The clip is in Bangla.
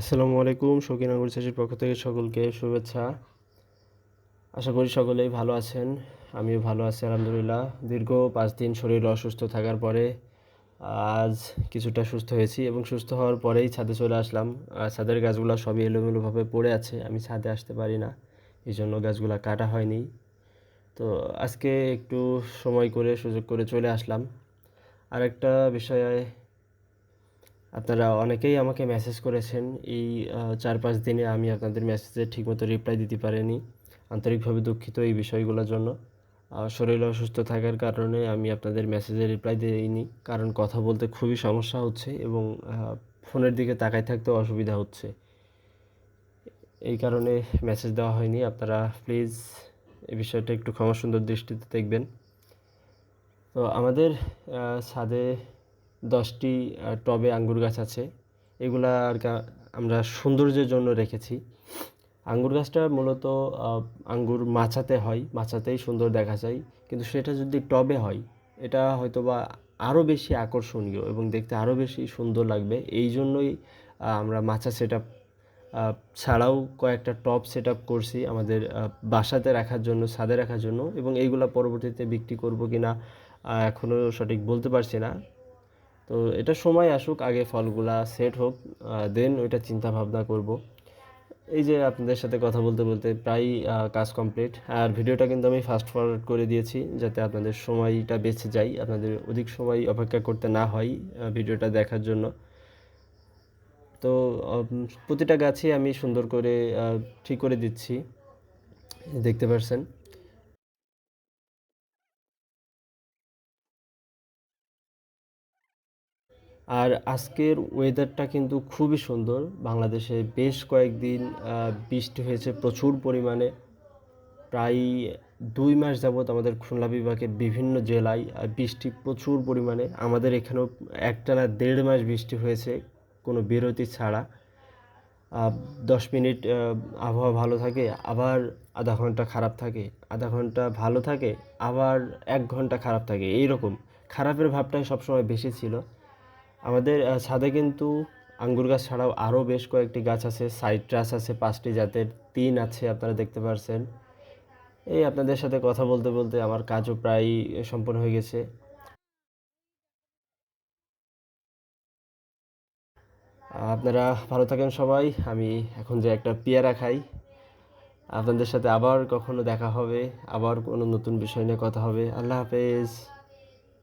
আসসালামু আলাইকুম, শৌখিন আঙ্গুর চাষির পক্ষ থেকে সকলকে শুভেচ্ছা। আশা করি সকলেই ভালো আছেন, আমিও ভালো আছি, আলহামদুলিল্লাহ। দীর্ঘ পাঁচ দিন শরীর অসুস্থ থাকার পরে আজ কিছুটা সুস্থ হয়েছি এবং সুস্থ হওয়ার পরেই ছাদে চলে আসলাম। ছাদের গাছগুলো সবই এলোমেলোভাবে পড়ে আছে, আমি ছাদে আসতে পারি না, এই জন্য গাছগুলো কাটা হয়নি। তো আজকে একটু সময় করে, সুযোগ করে চলে আসলাম। আর একটা বিষয়ে আপনারা অনেকেই আমাকে মেসেজ করেছেন, এই চার পাঁচ দিনে আমি আপনাদের মেসেজে ঠিকমতো রিপ্লাই দিতে পারিনি, আন্তরিকভাবে দুঃখিত এই বিষয়গুলোর জন্য। শরীর অসুস্থ থাকার কারণে আমি আপনাদের মেসেজে রিপ্লাই দিইনি, কারণ কথা বলতে খুবই সমস্যা হচ্ছে এবং ফোনের দিকে তাকাই থাকতেও অসুবিধা হচ্ছে। এই কারণে মেসেজ দেওয়া হয়নি, আপনারা প্লিজ এই বিষয়টা একটু ক্ষমা সুন্দর দৃষ্টিতে দেখবেন। তো আমাদের ছাদে দশটি টবে আঙ্গুর গাছ আছে। এগুলা আর আমরা সৌন্দর্যের জন্য রেখেছি। আঙ্গুর গাছটা মূলত আঙ্গুর মাচাতে হয় মাচাতেই সুন্দর দেখা যায়। কিন্তু সেটা যদি টবে হয়, এটা হয়তো বা আরও বেশি আকর্ষণীয় এবং দেখতে আরও বেশি সুন্দর লাগবে। এই জন্যই আমরা মাচা সেট আপ ছাড়াও কয়েকটা টপ সেট আপ করছি আমাদের বাসাতে রাখার জন্য, ছাদে রাখার জন্য এবং এইগুলো পরবর্তীতে বিক্রি করব কি না এখনও সঠিক বলতে পারছি না। তো এটা সময় আসুক, আগে ফলগুলা সেট হোক দেন ওইটা চিন্তা ভাবনা করব। এই যে আপনাদের সাথে কথা বলতে বলতে প্রায় কাজ কমপ্লিট আর ভিডিওটা কিন্তু আমি ফাস্ট ফরওয়ার্ড করে দিয়েছি, যাতে আপনাদের সময়টা বেঁচে যায়, আপনাদের অধিক সময় অপেক্ষা করতে না হয় ভিডিওটা দেখার জন্য। তো প্রতিটা গাছই আমি সুন্দর করে ঠিক করে দিচ্ছি, দেখতে পাচ্ছেন আর আজকের ওয়েদারটা কিন্তু খুবই সুন্দর। বাংলাদেশে বেশ কয়েকদিন বৃষ্টি হয়েছে প্রচুর পরিমাণে। প্রায় দুই মাস যাবৎ আমাদের খুলনা বিভাগের বিভিন্ন জেলায় বৃষ্টি প্রচুর পরিমাণে। আমাদের এখানেও একটানা দেড় মাস বৃষ্টি হয়েছে, কোনো বিরতি ছাড়া। দশ মিনিট আবহাওয়া ভালো থাকে, আবার আধা ঘণ্টা খারাপ থাকে, আধা ঘণ্টা ভালো থাকে, আবার এক ঘণ্টা খারাপ থাকে এই রকম খারাপের ভাবটাই সবসময় বেশি ছিল। আমাদের ছাদে কিন্তু আঙ্গুর গাছ ছাড়াও আরও বেশ কয়েকটি গাছ আছে। সাইট্রাস আছে, পাঁচটি জাতের তিন আছে, আপনারা দেখতে পারছেন। এই আপনাদের সাথে কথা বলতে বলতে আমার কাজও প্রায় সম্পন্ন হয়ে গেছে। আপনারা ভালো থাকেন সবাই। আমি এখন যে একটা পেয়ারা খাই, আপনাদের সাথে আবার কখনো দেখা হবে, আবার কোনো নতুন বিষয় নিয়ে কথা হবে। আল্লাহ হাফেজ।